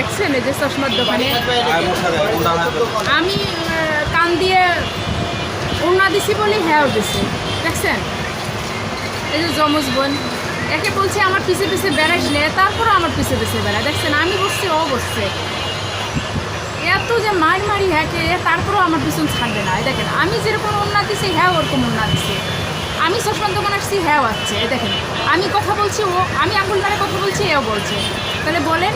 দেখছেন? এই যে চশমার দোকানে। আমি কান দিয়ে ওড়না দিছি বলে হ্যাঁ দিছি। দেখছেন? এই যে যমজ বোন। একে বলছে, আমার পিছে পিছে বেড়াইস নে। তারপরে আমার পিছে পিছে বেড়ায়। দেখছেন? আমি বসছি, ও বসছে। এত যে মার মারি হ্যাঁকে, তারপরেও আমার পিছন ছাড়বে না। দেখেন, আমি যেরকম ওড়না দিছি হ্যাঁ ওরকম ওড়না দিছে। আমি চশমার দোকান আসছি হ্যাঁ আসছে। দেখেন, আমি কথা বলছি, ও, আমি আঙুল কথা বলছি, এও বলছে। তাহলে বলেন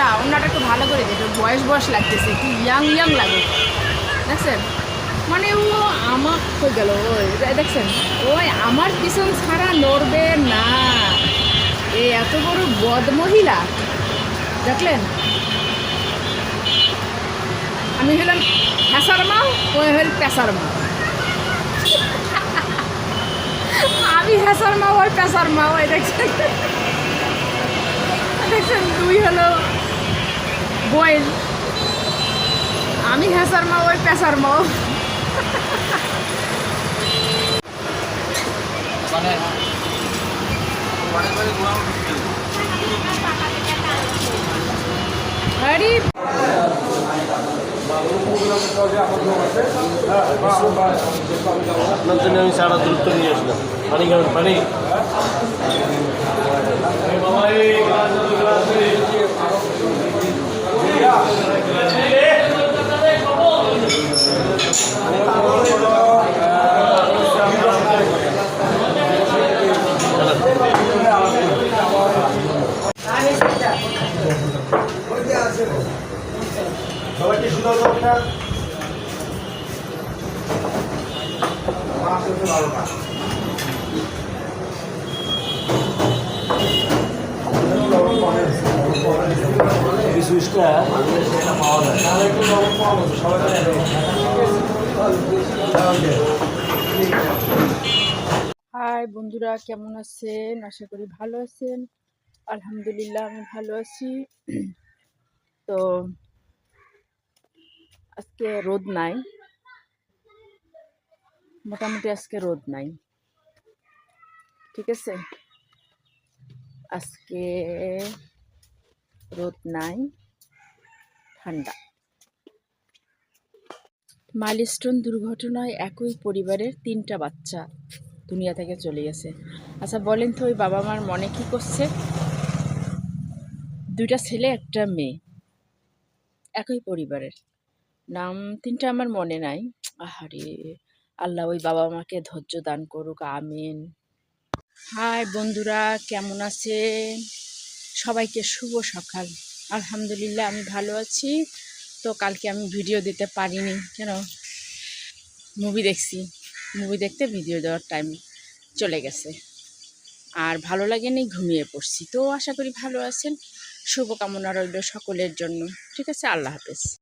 না ওনাটা একটু ভালো করে দেখো বয়স বয়স লাগতেছে, একটু ইয়াং ইয়াং লাগে। দেখছেন? মানে ও আমার, হয়ে গেল, ওই দেখছেন? ওই আমার পিছন ছাড়া নড়বে না। এ এত বড় বদ মহিলা দেখলেন? আমি হলাম হ্যাসার মা ওই হল পেশার মা। আমি হ্যাসার মা ওই পেশার মা, ওই দেখছেন? দেখছেন? দুই হলো বইল আমি হ্যাসার মা ওই পেশার মা আরে। আপনার জন্য আমি সারা দ্রুত নিয়ে আসলাম। পানি খাবেন পানি? যায় হাই বন্ধুরা, কেমন আছেন? আশা করি ভালো আছেন। আলহামদুলিল্লাহ, আমি ভালো আছি। তো আজকে রোদ নাই। মোটামুটি আজকে রোদ নাই। ঠিক আছে? আজকে রোদ নাই, ঠান্ডা। মাইলস্টোন দুর্ঘটনায় একই পরিবারের তিনটা বাচ্চা দুনিয়া থেকে চলে গেছে। আচ্ছা বলেন তো ওই বাবা মার মনে কি করছে? দুইটা ছেলে, একটা মেয়ে। একই পরিবারের। নাম তিনটা আমার মনে নাই। আহারে! আল্লাহ ওই বাবা মাকে ধৈর্য দান করুক, আমিন। হাই বন্ধুরা, কেমন আছেন? সবাইকে শুভ সকাল। আলহামদুলিল্লাহ, আমি ভালো আছি। তো কালকে আমি ভিডিও দিতে পারিনি, কেন? মুভি দেখছি। মুভি দেখতে ভিডিও দেওয়ার টাইম চলে গেছে। আর ভালো লাগেনি, ঘুমিয়ে পড়ছি। তো আশা করি ভালো আছেন। শুভকামনা রইল সকলের জন্য। ঠিক আছে, আল্লাহ হাফেজ।